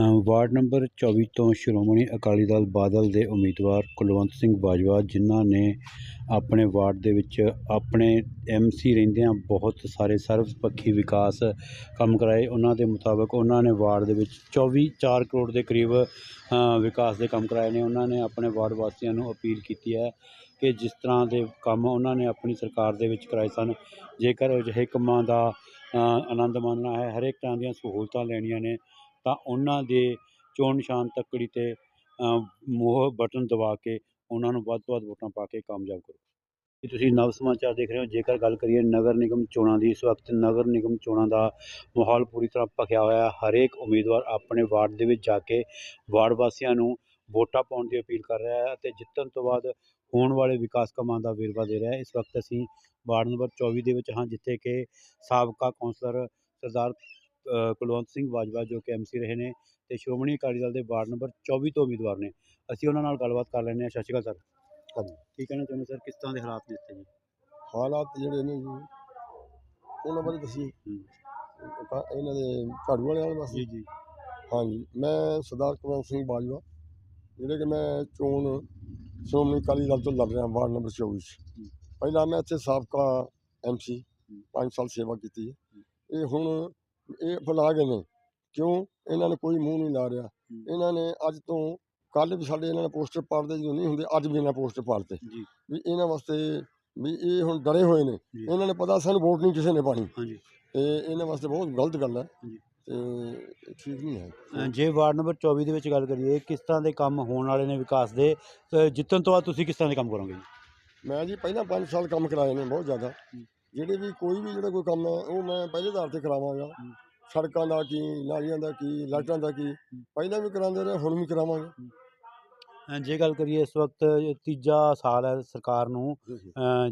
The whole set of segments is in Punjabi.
ਵਾਰਡ ਨੰਬਰ 24 ਤੋਂ ਸ਼੍ਰੋਮਣੀ ਅਕਾਲੀ ਦਲ ਬਾਦਲ ਦੇ ਉਮੀਦਵਾਰ ਕੁਲਵੰਤ ਸਿੰਘ ਬਾਜਵਾ, ਜਿਨ੍ਹਾਂ ਨੇ ਆਪਣੇ ਵਾਰਡ ਦੇ ਵਿੱਚ ਆਪਣੇ ਐਮਸੀ ਰਹਿੰਦਿਆਂ ਬਹੁਤ ਸਾਰੇ ਸਰਵਪੱਖੀ ਵਿਕਾਸ ਕੰਮ ਕਰਾਏ। ਉਹਨਾਂ ਦੇ ਮੁਤਾਬਕ ਉਹਨਾਂ ਨੇ ਵਾਰਡ ਦੇ ਵਿੱਚ 24 4 ਕਰੋੜ ਦੇ ਕਰੀਬ ਵਿਕਾਸ ਦੇ ਕੰਮ ਕਰਾਏ ਨੇ। ਉਹਨਾਂ ਨੇ ਆਪਣੇ ਵਾਰਡ ਵਾਸੀਆਂ ਨੂੰ ਅਪੀਲ ਕੀਤੀ ਹੈ ਕਿ ਜਿਸ ਤਰ੍ਹਾਂ ਦੇ ਕੰਮ ਉਹਨਾਂ ਨੇ ਆਪਣੀ ਸਰਕਾਰ ਦੇ ਵਿੱਚ ਕਰਾਏ ਸਨ, ਜੇਕਰ ਅਜਿਹੇ ਕੰਮਾਂ ਦਾ ਆਨੰਦ ਮਾਣਨਾ ਹੈ, ਹਰੇਕ ਤਰ੍ਹਾਂ ਦੀਆਂ ਸਹੂਲਤਾਂ ਲੈਣੀਆਂ ਨੇ ਤਾਂ ਉਹਨਾਂ ਦੇ ਚੋਣ ਨਿਸ਼ਾਨ ਤੱਕੜੀ 'ਤੇ ਅ, ਮੋਹਰ ਬਟਨ ਦਬਾ ਕੇ ਉਹਨਾਂ ਨੂੰ ਵੱਧ ਤੋਂ ਵੱਧ ਵੋਟਾਂ ਪਾ ਕੇ ਕਾਮਯਾਬ ਕਰੋ। ਕੀ ਤੁਸੀਂ ਨਵ ਸਮਾਚਾਰ ਦੇਖ ਰਹੇ ਹੋ? ਜੇਕਰ ਗੱਲ ਕਰੀਏ ਨਗਰ ਨਿਗਮ ਚੋਣਾਂ ਦੀ ਇਸ ਵਕਤ ਨਗਰ ਨਿਗਮ ਚੋਣਾਂ ਦਾ ਮਾਹੌਲ ਪੂਰੀ ਤਰ੍ਹਾਂ ਭਖਿਆ ਹੋਇਆ ਹਰੇਕ ਉਮੀਦਵਾਰ ਆਪਣੇ ਵਾਰਡ ਦੇ ਵਿੱਚ ਜਾ ਕੇ ਵਾਰਡ ਵਾਸੀਆਂ ਨੂੰ ਵੋਟਾਂ ਪਾਉਣ ਦੀ ਅਪੀਲ ਕਰ ਰਿਹਾ ਹੈ ਅਤੇ ਜਿੱਤਣ ਤੋਂ ਬਾਅਦ ਹੋਣ ਵਾਲੇ ਵਿਕਾਸ ਕੰਮਾਂ ਦਾ ਵੇਰਵਾ ਦੇ ਰਿਹਾ ਹੈ। ਇਸ ਵਕਤ ਅਸੀਂ ਵਾਰਡ ਨੰਬਰ 24 ਦੇ ਵਿੱਚ ਹਾਂ ਜਿੱਥੇ ਕਿ ਸਾਬਕਾ ਕੌਂਸਲਰ ਸਰਦਾਰ ਕੁਲਵੰਤ ਸਿੰਘ ਬਾਜਵਾ ਜੋ ਕਿ ਐਮਸੀ ਰਹੇ ਨੇ ਤੇ ਸ਼੍ਰੋਮਣੀ ਅਕਾਲੀ ਦਲ ਦੇ ਵਾਰਡ ਨੰਬਰ 24 ਤੋਂ ਉਮੀਦਵਾਰ ਨੇ। ਅਸੀਂ ਉਹਨਾਂ ਨਾਲ ਗੱਲਬਾਤ ਕਰ ਲੈਂਦੇ ਹਾਂ। ਸਤਿ ਸ਼੍ਰੀ ਅਕਾਲ ਸਰ। ਹਾਂਜੀ। ਕੀ ਕਹਿਣਾ ਚਾਹੁੰਦੇ ਸਰ? ਕਿਸ ਤਰ੍ਹਾਂ ਦੇ ਹਾਲਾਤ ਨੇ ਇੱਥੇ ਜੀ? ਹਾਲਾਤ ਜਿਹੜੇ ਨੇ ਜੀ ਉਹਨਾਂ ਬਾਰੇ ਦੱਸੀ। ਇਹਨਾਂ ਦੇ ਝਾੜੂ ਵਾਲੇ ਵਾਲੇ ਪਾਸੇ ਜੀ ਜੀ। ਹਾਂਜੀ। ਮੈਂ ਸਰਦਾਰ ਕੁਲਵੰਤ ਸਿੰਘ ਬਾਜਵਾ ਜਿਹੜੇ ਕਿ ਮੈਂ ਚੋਣ ਸ਼੍ਰੋਮਣੀ ਅਕਾਲੀ ਦਲ ਤੋਂ ਲੜ ਰਿਹਾ ਵਾਰਡ ਨੰਬਰ 24 'ਚ। ਹੂੰ। ਪਹਿਲਾਂ ਮੈਂ ਇੱਥੇ ਸਾਬਕਾ ਐਮਸੀ। 5 ਸਾਲ ਸੇਵਾ ਕੀਤੀ ਹੈ। ਇਹ ਹੁਣ ਇਹ ਫਲਾ ਗਏ ਨੇ। ਕਿਉਂ? ਇਹਨਾਂ ਨੇ ਕੋਈ ਮੂੰਹ ਨਹੀਂ ਲਾ ਰਿਹਾ ਇਹਨਾਂ ਨੇ ਅੱਜ ਤੋਂ ਕੱਲ੍ਹ ਵੀ ਸਾਡੇ ਇਹਨਾਂ ਨੇ ਪੋਸਟਰ ਪਾੜਦੇ ਜਦੋਂ ਨਹੀਂ ਹੁੰਦੇ ਅੱਜ ਵੀ ਇਹਨਾਂ ਪੋਸਟਰ ਪਾੜਤੇ। ਜੀ। ਵੀ ਇਹਨਾਂ ਵਾਸਤੇ ਵੀ ਇਹ ਹੁਣ ਡਰੇ ਹੋਏ ਨੇ। ਇਹਨਾਂ ਨੇ ਪਤਾ ਸਾਨੂੰ ਵੋਟ ਨਹੀਂ ਕਿਸੇ ਨੇ ਪਾਣੀ। ਤੇ ਇਹਨਾਂ ਵਾਸਤੇ ਬਹੁਤ ਗਲਤ ਗੱਲ ਹੈ। ਜੀ। ਤੇ ਠੀਕ ਨਹੀਂ ਹੈ। ਜੇ ਵਾਰਡ ਨੰਬਰ 24 ਦੇ ਵਿੱਚ ਗੱਲ ਕਰੀਏ ਕਿਸ ਤਰ੍ਹਾਂ ਦੇ ਕੰਮ ਹੋਣ ਵਾਲੇ ਨੇ ਵਿਕਾਸ ਦੇ? ਜਿੱਤਣ ਤੋਂ ਬਾਅਦ ਤੁਸੀਂ ਕਿਸ ਤਰ੍ਹਾਂ ਦੇ ਕੰਮ ਕਰੋਗੇ? ਮੈਂ ਜੀ ਪਹਿਲਾਂ 5 ਸਾਲ ਕੰਮ ਕਰਾਏ ਨੇ ਬਹੁਤ ਜ਼ਿਆਦਾ। ਜਿਹੜੇ ਵੀ ਕੋਈ ਵੀ ਜਿਹੜਾ ਕੋਈ ਕੰਮ ਹੈ ਉਹ ਮੈਂ ਪਹਿਲੇ ਆਧਾਰ ਤੇ ਕਰਾਵਾਂਗਾ। ਸੜਕਾਂ ਦਾ ਕੀ ਨਾਲੀਆਂ ਦਾ ਕੀ ਲਾਈਟਾਂ ਦਾ ਕੀ ਪਹਿਲਾਂ ਵੀ ਕਰਾਉਂਦੇ ਰਹੇ ਹੁਣ ਵੀ ਕਰਾਵਾਂਗੇ ਜੇ ਗੱਲ ਕਰੀਏ ਇਸ ਵਕਤ ਤੀਜਾ ਸਾਲ ਹੈ ਸਰਕਾਰ ਨੂੰ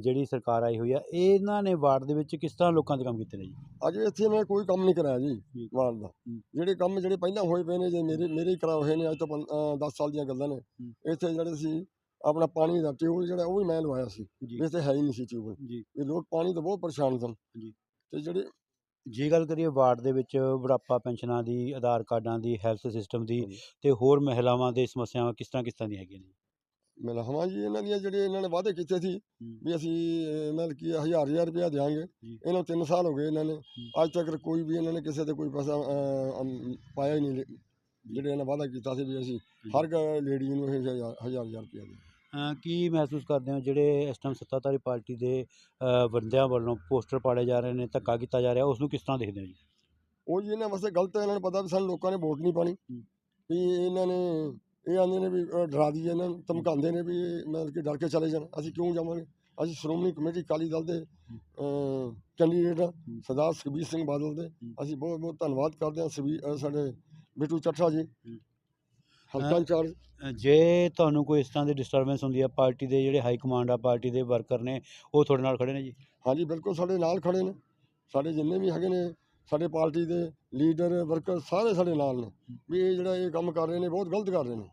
ਜਿਹੜੀ ਸਰਕਾਰ ਆਈ ਹੋਈ ਆ ਇਹਨਾਂ ਨੇ ਵਾਰਡ ਦੇ ਵਿੱਚ ਕਿਸ ਤਰ੍ਹਾਂ ਲੋਕਾਂ ਦੇ ਕੰਮ ਕੀਤੇ ਨੇ ਜੀ ਅਜੇ ਇੱਥੇ ਨੇ ਕੋਈ ਕੰਮ ਨਹੀਂ ਕਰਾਇਆ ਜੀ। ਵਾਰਡ ਦਾ। ਜਿਹੜੇ ਕੰਮ ਜਿਹੜੇ ਪਹਿਲਾਂ ਹੋਏ ਪਏ ਨੇ ਜੇ ਮੇਰੇ ਮੇਰੇ ਹੀ ਕਰਾਏ ਹੋਏ ਨੇ ਅੱਜ ਤੋਂ 10 ਸਾਲ ਦੀਆਂ ਗੱਲਾਂ ਨੇ। ਇੱਥੇ ਜਿਹੜੇ ਸੀ ਆਪਣਾ ਪਾਣੀ ਦਾ ਟਿਊਬਲ ਜਿਹੜਾ ਉਹ ਵੀ ਮੈਂ ਲਵਾਇਆ ਸੀ। ਜੀ। ਇੱਥੇ ਹੈ ਹੀ ਨਹੀਂ ਸੀ ਟਿਊਬਲ ਜੀ। ਇਹ ਲੋਕ ਪਾਣੀ ਤੋਂ ਬਹੁਤ ਪਰੇਸ਼ਾਨ ਸਨ। ਜੀ। ਤੇ ਜਿਹੜੇ ਜੇ ਗੱਲ ਕਰੀਏ ਵਾਰਡ ਦੇ ਵਿੱਚ ਬੁਢਾਪਾ ਪੈਨਸ਼ਨਾਂ ਦੀ ਆਧਾਰ ਕਾਰਡਾਂ ਦੀ ਹੈਲਥ ਸਿਸਟਮ ਦੀ ਹਾਂਜੀ। ਤੇ ਹੋਰ ਮਹਿਲਾਵਾਂ ਦੇ ਸਮੱਸਿਆਵਾਂ ਕਿਸ ਤਰ੍ਹਾਂ ਕਿਸ ਤਰ੍ਹਾਂ ਦੀਆਂ ਹੈਗੀਆਂ ਨੇ? ਮਲਹਮਾ ਜੀ ਇਹਨਾਂ ਦੀਆਂ ਜਿਹੜੇ ਇਹਨਾਂ ਨੇ ਵਾਅਦੇ ਕੀਤੇ ਸੀ। ਵੀ ਅਸੀਂ ਅਹ, ਮਤਲਬ ਕਿ ਹਜ਼ਾਰ ਹਜ਼ਾਰ ਰੁਪਇਆ ਦੇਵਾਂਗੇ ਜੀ। ਇਹਨਾਂ ਨੂੰ 3 ਸਾਲ ਹੋ ਗਏ ਇਹਨਾਂ ਨੇ। ਅੱਜ ਤੱਕ ਕੋਈ ਵੀ ਇਹਨਾਂ ਨੇ ਕਿਸੇ ਤੇ ਕੋਈ ਪੈਸਾ ਅਹ, ਅਮ, ਪਾਇਆ ਹੀ ਨਹੀਂ। ਜਿਹੜੇ ਇਹਨਾਂ ਵਾਅਦਾ ਕੀਤਾ ਸੀ ਵੀ ਅਸੀਂ ਹਰ ਲੇਡੀ ਨੂੰ ਇਹ ਹਜ਼ਾਰ ਹਜ਼ਾਰ ਹਜ਼ਾਰ ਰੁਪਇਆ ਦੇ ਕੀ ਮਹਿਸੂਸ ਕਰਦੇ ਹੋ ਜਿਹੜੇ ਇਸ ਟਾਈਮ ਸੱਤਾਧਾਰੀ ਪਾਰਟੀ ਦੇ ਬੰਦਿਆਂ ਵੱਲੋਂ ਪੋਸਟਰ ਪਾੜੇ ਜਾ ਰਹੇ ਨੇ ਧੱਕਾ ਕੀਤਾ ਜਾ ਰਿਹਾ ਉਸ ਨੂੰ ਕਿਸ ਤਰ੍ਹਾਂ ਦੇਖਦੇ ਹੋ ਜੀ? ਉਹ ਜੀ ਇਹਨਾਂ ਵਾਸਤੇ ਗਲਤ ਹੈ ਇਹਨਾਂ ਨੂੰ ਪਤਾ ਵੀ ਸਾਨੂੰ ਲੋਕਾਂ ਨੇ ਵੋਟ ਨਹੀਂ ਪਾਣੀ। ਵੀ ਇਹਨਾਂ ਨੇ ਇਹ ਆਂਦੇ ਨੇ ਵੀ ਡਰਾ ਦਈਏ ਇਹਨਾਂ ਨੂੰ ਧਮਕਾਉਂਦੇ ਨੇ ਵੀ ਮਤਲਬ ਕਿ ਡਰ ਕੇ ਚਲੇ ਜਾਣ ਅਸੀਂ ਕਿਉਂ ਜਾਵਾਂਗੇ? ਅਸੀਂ ਸ਼੍ਰੋਮਣੀ ਕਮੇਟੀ ਅਕਾਲੀ ਦਲ ਦੇ ਕੈਂਡੀਡੇਟ ਸਰਦਾਰ ਸੁਖਬੀਰ ਸਿੰਘ ਬਾਦਲ ਦੇ। ਅਸੀਂ ਬਹੁਤ ਬਹੁਤ ਧੰਨਵਾਦ ਕਰਦੇ ਹਾਂ ਸਾਡੇ ਬਿੱਟੂ ਚੱਠਾ ਜੀ। ਹਲਕਾ ਇੰਚਾਰਜ? ਅ, ਜੇ ਤੁਹਾਨੂੰ ਕੋਈ ਇਸ ਤਰ੍ਹਾਂ ਦੀ ਡਿਸਟਰਬੈਂਸ ਹੁੰਦੀ ਹੈ ਪਾਰਟੀ ਦੇ ਜਿਹੜੇ ਹਾਈ ਕਮਾਂਡ ਆ ਪਾਰਟੀ ਦੇ ਵਰਕਰ ਨੇ ਉਹ ਤੁਹਾਡੇ ਨਾਲ ਖੜੇ ਨੇ ਜੀ? ਹਾਂਜੀ ਬਿਲਕੁਲ ਸਾਡੇ ਨਾਲ ਖੜੇ ਨੇ। ਸਾਡੇ ਜਿੰਨੇ ਵੀ ਹੈਗੇ ਨੇ ਸਾਡੇ ਪਾਰਟੀ ਦੇ ਲੀਡਰ ਵਰਕਰ ਸਾਰੇ ਸਾਡੇ ਨਾਲ ਨੇ। ਵੀ ਇਹ ਜਿਹੜਾ ਇਹ ਕੰਮ ਕਰ ਰਹੇ ਨੇ ਬਹੁਤ ਗਲਤ ਕਰ ਰਹੇ ਨੇ।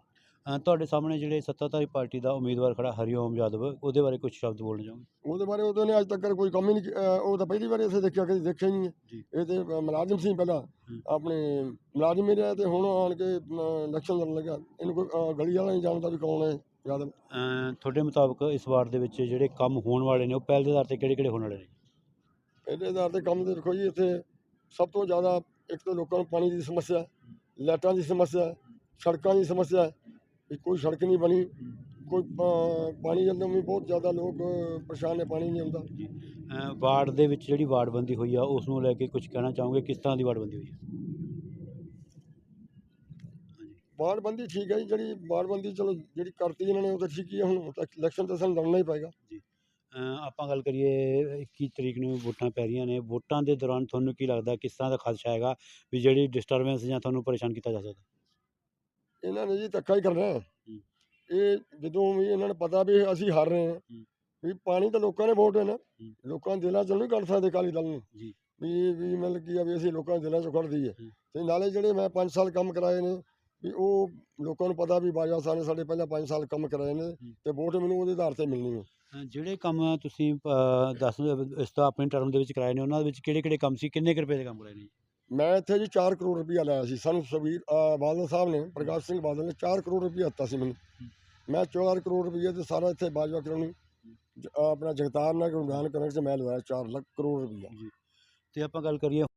ਤੁਹਾਡੇ ਸਾਹਮਣੇ ਜਿਹੜੇ ਸੱਤਾਧਾਰੀ ਪਾਰਟੀ ਦਾ ਉਮੀਦਵਾਰ ਖੜਾ ਹਰੀਓਮ ਯਾਦਵ ਉਹਦੇ ਬਾਰੇ ਕੁਝ ਸ਼ਬਦ ਬੋਲਣਾ ਚਾਹੋਗੇ? ਉਹਦੇ ਬਾਰੇ ਉਹਦੇ ਨੇ ਅੱਜ ਤੱਕ ਕੋਈ ਕੰਮ ਹੀ ਨਹੀਂ ਕੀ- ਅਹ ਉਹ ਤਾਂ ਪਹਿਲੀ ਵਾਰ ਇੱਥੇ ਦੇਖਿਆ ਕਦੇ ਦੇਖਿਆ ਹੀ ਨਹੀਂ ਹੈ। ਇਹ ਤੇ ਅਹ ਮੁਲਾਜ਼ਮ ਸੀ ਪਹਿਲਾਂ। ਆਪਣੇ ਮੁਲਾਜ਼ਮ ਹੀ ਰਿਹਾ ਤੇ ਹੁਣ ਆਣ ਕੇ ਇਲੈਕਸ਼ਨ ਲੜਨ ਲੱਗਾ। ਇਹਨੂੰ ਕੋਈ ਅਹ, ਗਲੀ ਵਾਲਾ ਨਹੀਂ ਜਾਣਦਾ ਵੀ ਕੌਣ ਹੈ ਯਾਦਵ। ਤੁਹਾਡੇ ਮੁਤਾਬਕ ਇਸ ਵਾਰਡ ਦੇ ਵਿੱਚ ਜਿਹੜੇ ਕੰਮ ਹੋਣ ਵਾਲੇ ਨੇ ਉਹ ਪਹਿਲ ਦੇ ਆਧਾਰ ਤੇ ਕਿਹੜੇ ਕਿਹੜੇ ਹੋਣ ਵਾਲੇ ਨੇ? ਇਹਦੇ ਆਧਾਰ ਤੇ ਕੰਮ ਦੇ ਦੇਖੋ ਜੀ ਇੱਥੇ ਸਭ ਤੋਂ ਜ਼ਿਆਦਾ ਇੱਕ ਤਾਂ ਲੋਕਾਂ ਨੂੰ ਪਾਣੀ ਦੀ ਸਮੱਸਿਆ ਲਾਈਟਾਂ ਦੀ ਸਮੱਸਿਆ ਸੜਕਾਂ ਦੀ ਸਮੱਸਿਆ ਵੀ ਕੋਈ ਸੜਕ ਨਹੀਂ ਬਣੀ ਕੋਈ ਪਾਣੀ ਜਦੋਂ ਵੀ ਬਹੁਤ ਜ਼ਿਆਦਾ ਲੋਕ ਪਰੇਸ਼ਾਨ ਨੇ ਪਾਣੀ ਨਹੀਂ ਆਉਂਦਾ। ਅ, ਵਾਰਡ ਦੇ ਵਿੱਚ ਜਿਹੜੀ ਵਾਰਡਬੰਦੀ ਹੋਈ ਆ ਉਸ ਨੂੰ ਲੈ ਕੇ ਕੁਝ ਕਹਿਣਾ ਚਾਹੋਗੇ? ਕਿਸ ਤਰ੍ਹਾਂ ਦੀ ਵਾਰਡਬੰਦੀ ਹੋਈ ਹੈ ਵਾਰਡਬੰਦੀ ਠੀਕ ਹੈ ਜੀ ਜਿਹੜੀ ਵਾਰਡਬੰਦੀ ਚਲੋ ਜਿਹੜੀ ਕਰਤੀ ਇਹਨਾਂ ਨੇ ਉਹ ਤਾਂ ਠੀਕ ਹੀ ਹੈ ਹੁਣ ਤਾਂ ਇਲੈਕਸ਼ਨ ਤਾਂ ਸਾਨੂੰ ਲੜਨਾ ਹੀ ਪਏਗਾ। ਅ, ਆਪਾਂ ਗੱਲ ਕਰੀਏ 21 ਤਰੀਕ ਨੂੰ ਵੋਟਾਂ ਪੈ ਰਹੀਆਂ ਨੇ। ਵੋਟਾਂ ਦੇ ਦੌਰਾਨ ਤੁਹਾਨੂੰ ਕੀ ਲੱਗਦਾ ਕਿਸ ਤਰ੍ਹਾਂ ਦਾ ਖਦਸ਼ਾ ਹੈਗਾ ਵੀ ਜਿਹੜੀ ਡਿਸਟਰਬੈਂਸ ਜਾਂ ਤੁਹਾਨੂੰ ਪਰੇਸ਼ਾਨ ਕੀਤਾ ਜਾ ਸਕਦਾ? ਇਹਨਾਂ ਨੇ ਜੀ ਧੱਕਾ ਹੀ ਕਰਨਾ ਹੈ ਇਹ ਜਦੋਂ ਵੀ ਇਹਨਾਂ ਨੂੰ ਪਤਾ ਵੀ ਅਸੀਂ ਹਾਰ ਰਹੇ ਹਾਂ। ਵੀ ਪਾਣੀ ਤਾਂ ਲੋਕਾਂ ਨੇ ਵੋਟ ਹੈ ਨਾ। ਲੋਕਾਂ ਦੇ ਦਿਲਾਂ ਚੋਂ ਨਹੀਂ ਕੱਢ ਸਕਦੇ ਅਕਾਲੀ ਦਲ ਨੂੰ ਜੀ। ਵੀ ਵੀ ਮਤਲਬ ਕੀ ਆ ਵੀ ਅਸੀਂ ਲੋਕਾਂ ਦੇ ਦਿਲਾਂ ਚੋਂ ਕੱਢ ਦਈਏ ਹੂੰ। ਤੇ ਨਾਲੇ ਜਿਹੜੇ ਮੈਂ 5 ਸਾਲ ਕੰਮ ਕਰਾਏ ਨੇ ਵੀ ਉਹ ਲੋਕਾਂ ਨੂੰ ਪਤਾ ਵੀ ਬਾਜਵਾ ਸਾਹਿਬ ਨੇ ਸਾਡੇ ਪਹਿਲਾਂ 5 ਸਾਲ ਕੰਮ ਕਰਾਏ ਨੇ ਤੇ ਵੋਟ ਮੈਨੂੰ ਉਹਦੇ ਆਧਾਰ ਤੇ ਮਿਲਣੀ ਹੈ ਅ, ਜਿਹੜੇ ਕੰਮ ਤੁਸੀਂ ਅ, ਦੱਸ ਇਸ ਤੋਂ ਆਪਣੀ ਟਰਮ ਦੇ ਵਿੱਚ ਕਰਾਏ ਨੇ ਉਹਨਾਂ ਦੇ ਵਿੱਚ ਕਿਹੜੇ ਕਿਹੜੇ ਕੰਮ ਸੀ ਕਿੰਨੇ ਕੁ ਰੁਪਏ ਦੇ ਕੰਮ ਕਰਾਏ ਨੇ ਜੀ? ਮੈਂ ਇੱਥੇ ਜੀ 4 ਕਰੋੜ ਰੁਪਇਆ ਲਾਇਆ ਸੀ, ਸਾਨੂੰ ਸੁਖਬੀਰ ਬਾਦਲ ਸਾਹਿਬ ਨੇ, ਪ੍ਰਕਾਸ਼ ਸਿੰਘ ਬਾਦਲ ਨੇ 4 ਕਰੋੜ ਰੁਪਇਆ ਦਿੱਤਾ ਸੀ ਮੈਨੂੰ। ਮੈਂ 4 ਕਰੋੜ ਰੁਪਏ ਤੇ ਸਾਰਾ ਇੱਥੇ ਬਾਜਵਾ ਕਲੋਨੀ ਆਪਣਾ ਜਗਤਾਰ ਨਗਰ, ਉਡਾਨ ਕਰਨ ਚ ਮੈਂ ਲਵਾਇਆ 4 ਲੱਖ ਕਰੋੜ ਰੁਪਇਆ ਤੇ ਆਪਾਂ ਗੱਲ ਕਰੀਏ